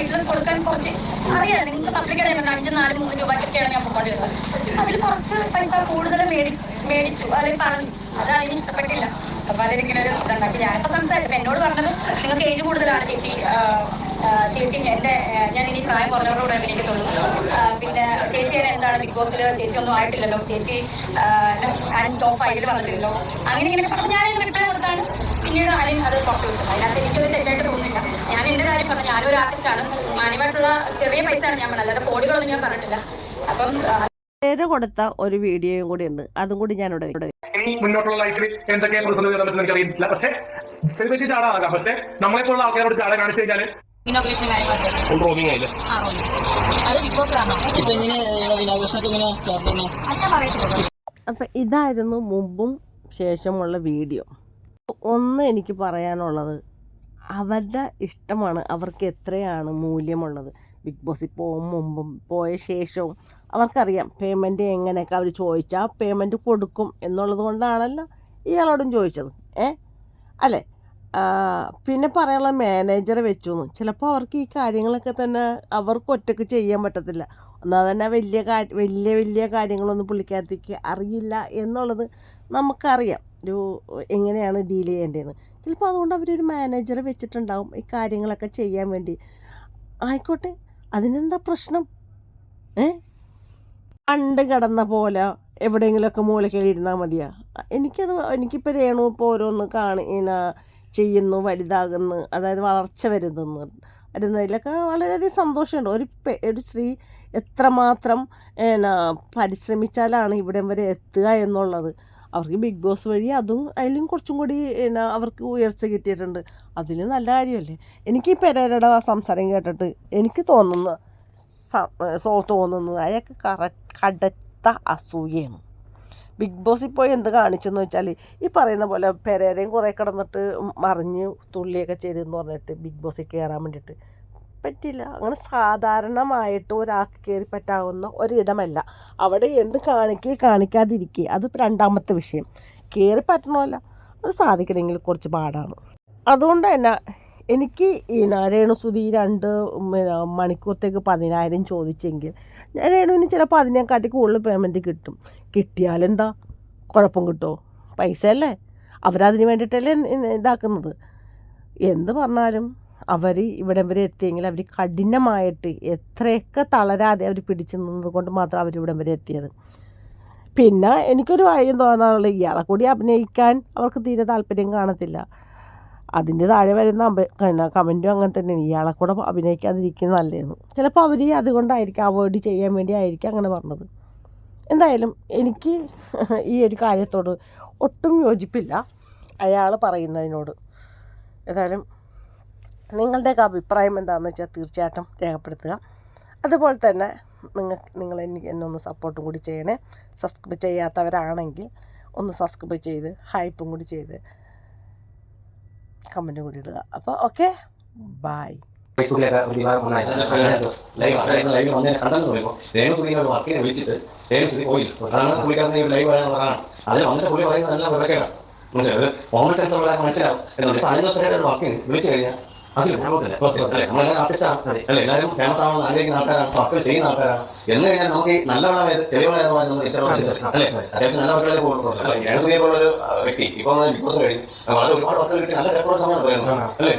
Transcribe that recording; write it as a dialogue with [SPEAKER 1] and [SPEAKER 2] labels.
[SPEAKER 1] വീട്ടിൽ കൊടുക്കാൻ കുറച്ച് അറിയാം. നിങ്ങൾക്ക് പബ്ലിക് അഞ്ചും അഞ്ച് നാല് മൂന്ന് രൂപയ്ക്കൊക്കെയാണ് ഞാൻ പോയിക്കൊണ്ടിരുന്നത്. അതിൽ കുറച്ച് പൈസ കൂടുതൽ മേടി മേടിച്ചു. അല്ലെങ്കിൽ പറഞ്ഞു. അതാണ് അതിന് ഇഷ്ടപ്പെട്ടില്ല. അപ്പൊ അതിലിങ്ങനെ ഒരു ഇതുണ്ടാക്കി ഞാനിപ്പോ സംസാരിച്ചപ്പോ എന്നോട് പറഞ്ഞത് നിങ്ങൾക്ക് ഏജ് കൂടുതലാണ് ചേച്ചി ചേച്ചി എന്റെ ഞാൻ ഇനി പ്രായം കുറഞ്ഞവരോട് അഭിനയിക്കത്തുള്ളൂ. പിന്നെ ചേച്ചി എന്താണ് ബിഗ് ബോസിൽ ചേച്ചി ഒന്നും ആയിട്ടില്ലല്ലോ. ചേച്ചി ടോപ്പ് ഫൈവിൽ വന്നിട്ടില്ലല്ലോ അങ്ങനെ ഇങ്ങനെ. പറഞ്ഞു ഞാൻ ചെറിയ പൈസയാണ് ഞാൻ പറഞ്ഞത്. അല്ലാതെ കോടികളൊന്നും ഞാൻ പറഞ്ഞിട്ടില്ല. അപ്പം
[SPEAKER 2] പേര് കൊടുത്ത ഒരു വീഡിയോയും കൂടി ഉണ്ട്. അതും കൂടി ഞാൻ ഇവിടെ
[SPEAKER 3] ഇനി മുന്നോട്ടുള്ള ലൈഫിൽ എന്തൊക്കെ പ്രശ്നം നേരിടാൻ പറ്റുന്ന എനിക്ക് അറിയില്ല പക്ഷെ സെലിബ്രിറ്റി ചാടാകാം നമ്മളെ പോലുള്ള ആൾക്കാരോട് ചാട കാണിച്ചു കഴിഞ്ഞാൽ
[SPEAKER 1] പറയത്തില്ല.
[SPEAKER 2] അപ്പം ഇതായിരുന്നു മുമ്പും ശേഷമുള്ള വീഡിയോ. ഒന്ന് എനിക്ക് പറയാനുള്ളത് അവരുടെ ഇഷ്ടമാണ്. അവർക്ക് എത്രയാണ് മൂല്യമുള്ളത്? ബിഗ് ബോസിൽ പോകും മുമ്പും പോയ ശേഷവും അവർക്കറിയാം പേയ്മെന്റ് എങ്ങനെയൊക്കെ അവർ ചോദിച്ചാൽ പേയ്മെന്റ് കൊടുക്കും എന്നുള്ളത് കൊണ്ടാണല്ലോ ഇയാളോടും ചോദിച്ചത്. ഏ? അല്ലേ? പിന്നെ പറയാനുള്ള മാനേജറെ വെച്ചു എന്ന് ചിലപ്പോൾ അവർക്ക് ഈ കാര്യങ്ങളൊക്കെ തന്നെ അവർക്ക് ഒറ്റയ്ക്ക് ചെയ്യാൻ പറ്റത്തില്ല. എന്നാൽ തന്നെ വലിയ കാ വലിയ വലിയ കാര്യങ്ങളൊന്നും പുള്ളിക്കാരത്തേക്ക് അറിയില്ല എന്നുള്ളത് നമുക്കറിയാം ഒരു എങ്ങനെയാണ് ഡീൽ ചെയ്യേണ്ടതെന്ന്. ചിലപ്പോൾ അതുകൊണ്ട് അവരൊരു മാനേജറെ വെച്ചിട്ടുണ്ടാവും ഈ കാര്യങ്ങളൊക്കെ ചെയ്യാൻ വേണ്ടി. ആയിക്കോട്ടെ അതിനെന്താ പ്രശ്നം? ഏ? പണ്ട് കിടന്ന പോലെ എവിടെയെങ്കിലുമൊക്കെ മൂലയ്ക്ക് ഇരുന്നാൽ മതിയാ. എനിക്കത് എനിക്കിപ്പോൾ രേണു ഇപ്പോൾ ഓരോന്ന് കാണി ചെയ്യുന്നു വലുതാകുന്നു അതായത് വളർച്ച വരുന്നു വരുന്നതിലൊക്കെ വളരെയധികം സന്തോഷമുണ്ട്. ഒരു ഒരു സ്ത്രീ എത്രമാത്രം എന്നാ പരിശ്രമിച്ചാലാണ് ഇവിടം വരെ എത്തുക എന്നുള്ളത്. അവർക്ക് ബിഗ് ബോസ് വഴി അതും അതിലും കുറച്ചും കൂടി എന്നാ അവർക്ക് ഉയർച്ച കിട്ടിയിട്ടുണ്ട്. അതിൽ നല്ല കാര്യമല്ലേ? എനിക്ക് പെരേരയുടെ സംസാരം കേട്ടിട്ട് എനിക്ക് തോന്നുന്ന സ- തോന്നുന്നത് അയാൾക്ക് കറ കടുത്ത അസൂയയാണ്. ബിഗ് ബോസ് ഇപ്പോൾ എന്ത് കാണിച്ചെന്ന് വെച്ചാൽ ഈ പറയുന്ന പോലെ പെരേരയും കുറേ കിടന്നിട്ട് മറിഞ്ഞ് തുള്ളിയൊക്കെ ചെയ്തെന്ന് പറഞ്ഞിട്ട് ബിഗ് ബോസിൽ കയറാൻ വേണ്ടിയിട്ട് പറ്റില്ല. അങ്ങനെ സാധാരണമായിട്ട് ഒരാൾക്ക് കയറി പറ്റാവുന്ന ഒരിടമല്ല. അവിടെ എന്ത് കാണിക്കുക കാണിക്കാതിരിക്കുക അത് രണ്ടാമത്തെ വിഷയം. കയറി പറ്റണമല്ല. അത് സാധിക്കണമെങ്കിൽ കുറച്ച് പാടാണ്. അതുകൊണ്ട് തന്നെ എനിക്ക് ഈ നാരായണ രേണുസുതി രണ്ട് മണിക്കൂറത്തേക്ക് പതിനായിരം ചോദിച്ചെങ്കിൽ ഞാൻ രേണുവിന് ചിലപ്പോൾ അതിനെക്കാട്ടി കൂടുതൽ പേയ്മെന്റ് കിട്ടും. കിട്ടിയാലെന്താ? കുഴപ്പം കിട്ടുമോ പൈസ അല്ലേ അവരതിന് വേണ്ടിയിട്ടല്ലേ ഇതാക്കുന്നത്. എന്ത് പറഞ്ഞാലും അവർ ഇവിടെ വരെ എത്തിയെങ്കിൽ അവർ കഠിനമായിട്ട് എത്രയൊക്കെ തളരാതെ അവർ പിടിച്ചു നിന്നതുകൊണ്ട് മാത്രം അവർ ഇവിടെ വരെ എത്തിയത്. പിന്നെ എനിക്കൊരു കാര്യം തോന്നാറുള്ളത് ഇയാളെ കൂടി അഭിനയിക്കാൻ അവർക്ക് തീരെ താല്പര്യം കാണത്തില്ല. അതിന്റെ താഴെ വരുന്ന പിന്നെ കമന്റും അങ്ങനെ തന്നെയാണ്. ഇയാളെ കൂടെ അഭിനയിക്കാതിരിക്കുന്നത് നല്ലതെന്ന്. ചിലപ്പോൾ അവർ അതുകൊണ്ടായിരിക്കും അവോയ്ഡ് ചെയ്യാൻ വേണ്ടി ആയിരിക്കും അങ്ങനെ പറഞ്ഞത്. എന്തായാലും എനിക്ക് ഈ ഒരു കാര്യത്തോട് ഒട്ടും യോജിപ്പില്ല അയാൾ പറയുന്നതിനോട്. ഏതായാലും നിങ്ങളുടെയൊക്കെ അഭിപ്രായം എന്താണെന്ന് വെച്ചാൽ തീർച്ചയായിട്ടും രേഖപ്പെടുത്തുക. അതുപോലെ തന്നെ നിങ്ങൾ നിങ്ങൾ എനിക്ക് എന്നെ ഒന്ന് സപ്പോർട്ടും കൂടി ചെയ്യണേ. സബ്സ്ക്രൈബ് ചെയ്യാത്തവരാണെങ്കിൽ ഒന്ന് സബ്സ്ക്രൈബ് ചെയ്ത് ഹൈപ്പും കൂടി ചെയ്ത് കമന്റും കൂടി ഇടുക. അപ്പോൾ ഓക്കെ? ബായ്
[SPEAKER 4] ഫേസ്ബുക്കിലൊക്കെ ഒരുപാട് വന്ന് വർക്കിനെ വിളിച്ചിട്ട് രേണു സുധി പോയില്ല. അതാണ് പുള്ളി പറയുന്നത് നല്ല സെൻസ് മനസ്സിലാവും. വർക്കിന് വിളിച്ചു കഴിഞ്ഞാൽ അതിൽ നമ്മളെല്ലാം ആർട്ടിസ്റ്റാണ് അല്ലേ? എല്ലാവരും ഫേമസ് ആവണമെന്ന് ആഗ്രഹിക്കുന്ന ആൾക്കാരാണ് വർക്കുകൾ ചെയ്യുന്ന ആൾക്കാരാണ്. എന്ന് കഴിഞ്ഞാൽ നമുക്ക് ഈ നല്ല വളവേത് ചെറിയ അല്ലേ? അത്യാവശ്യം നല്ല വർക്കുകളെ പോകുള്ളൂ അല്ലേ? രേണു സുധിയെ പോലുള്ള ഒരു വ്യക്തി. ഇപ്പൊ ബിഗ് ബോസ് കഴിഞ്ഞ്. വളരെ ഒരുപാട് വർക്കുകൾ കിട്ടി. നല്ല തിരക്കുള്ള സമയം പറയുന്നത് അല്ലേ?